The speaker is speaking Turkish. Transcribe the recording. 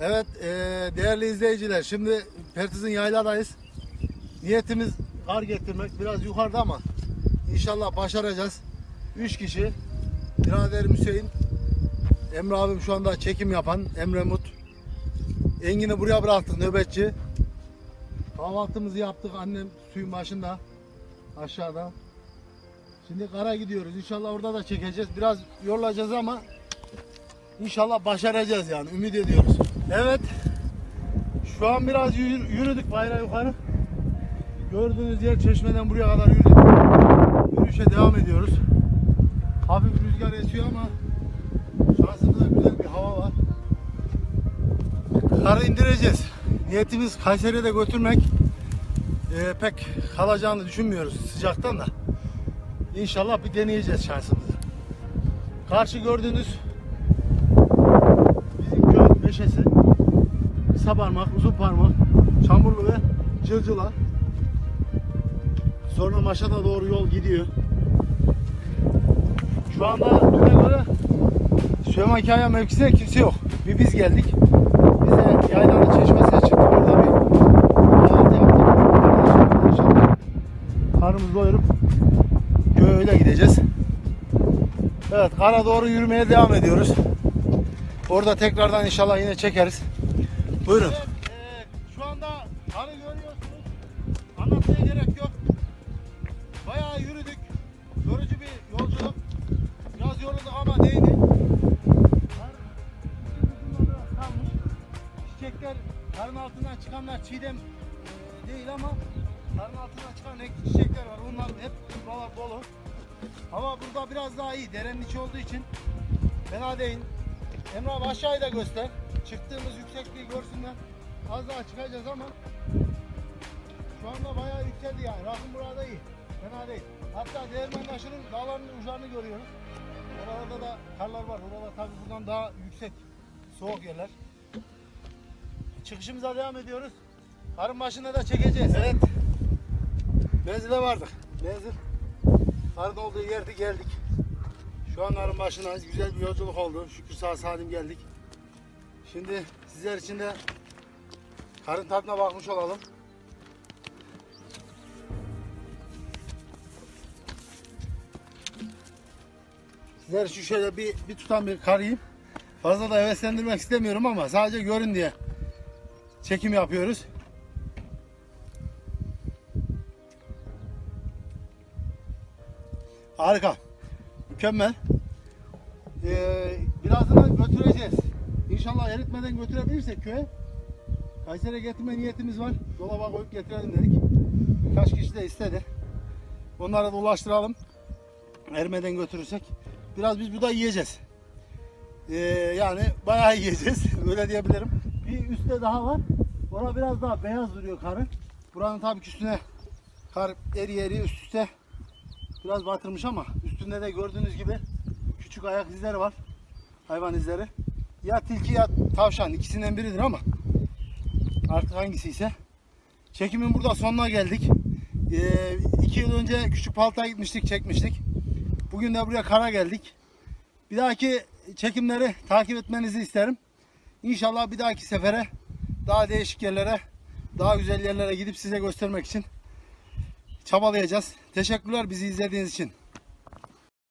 Evet e, değerli izleyiciler şimdi Pertiz'in yayladayız. Niyetimiz kar getirmek biraz yukarıda ama inşallah başaracağız. 3 kişi biraderim Hüseyin Emre abim şu anda çekim yapan Emre Mut Engin'i buraya bıraktık nöbetçi Kahvaltımızı yaptık annem suyun başında aşağıda Şimdi kara gidiyoruz inşallah orada da çekeceğiz biraz yorulacağız ama İnşallah başaracağız yani ümit ediyoruz. Evet. Şu an biraz yürü- yürüdük bayrağı yukarı. Gördüğünüz yer çeşmeden buraya kadar yürüdük. Yürüyüşe devam ediyoruz. Hafif rüzgar esiyor ama şansımızda güzel bir hava var. Karı indireceğiz. Niyetimiz Kayseri'ye de götürmek. Ee, pek kalacağını düşünmüyoruz sıcaktan da. İnşallah bir deneyeceğiz şansımızı. Karşı gördüğünüz meşesi kısa parmak, uzun parmak, çamurlu ve cırcıla. Sonra Maşa'da doğru yol gidiyor. Şu anda düne göre Süleyman Kaya mevkisinde kimse yok. Bir biz geldik. Bize yaylanın çeşmesine çıktık. Orada bir kahvaltı yaptık. Karnımızı doyurup köye gideceğiz. Evet, kara doğru yürümeye devam ediyoruz. Orada tekrardan inşallah yine çekeriz. Buyurun. şu anda karı görüyorsunuz. Anlatmaya gerek yok. Bayağı yürüdük. Yorucu bir yolculuk. Biraz yorulduk ama değdi. Kalmış. Çiçekler, karın altından çıkanlar çiğdem e, değil ama karın altından çıkan renkli çiçekler var. Onlar hep buralar dolu. Hava burada biraz daha iyi. Derenin içi olduğu için fena değil. Emre abi aşağıyı da göster. Çıktığımız yüksekliği görsünler. Az daha çıkacağız ama şu anda bayağı yükseldi yani. Rakım burada iyi. Fena değil. Hatta Değirmenbaşı'nın dağlarının uçlarını görüyoruz. Oralarda da karlar var. Oralar tabii buradan daha yüksek. Soğuk yerler. Çıkışımıza devam ediyoruz. Karın başında da çekeceğiz. Evet. Menzile vardık. Menzil. Karın olduğu yerde geldik. Şu an arın başındayız. Güzel bir yolculuk oldu. Şükür sağ salim geldik. Şimdi sizler için de karın tadına bakmış olalım. Sizler şu şöyle bir, bir tutan bir karıyım. Fazla da heveslendirmek istemiyorum ama sadece görün diye çekim yapıyoruz. Harika. Mükemmel. Ee, birazını götüreceğiz. İnşallah eritmeden götürebilirsek köye. Kayseri'ye getirme niyetimiz var. Dolaba koyup getirelim dedik. Birkaç kişi de istedi. Onlara da ulaştıralım. Erimeden götürürsek. Biraz biz burada yiyeceğiz. Ee, yani bayağı yiyeceğiz. Öyle diyebilirim. Bir üstte daha var. Orada biraz daha beyaz duruyor karı. Buranın tabii ki üstüne kar eri eri üst üste biraz batırmış ama üstünde de gördüğünüz gibi küçük ayak izleri var. Hayvan izleri. Ya tilki ya tavşan ikisinden biridir ama artık hangisi ise. Çekimin burada sonuna geldik. Ee, iki yıl önce küçük paltaya gitmiştik çekmiştik. Bugün de buraya kara geldik. Bir dahaki çekimleri takip etmenizi isterim. İnşallah bir dahaki sefere daha değişik yerlere, daha güzel yerlere gidip size göstermek için çabalayacağız. Teşekkürler bizi izlediğiniz için.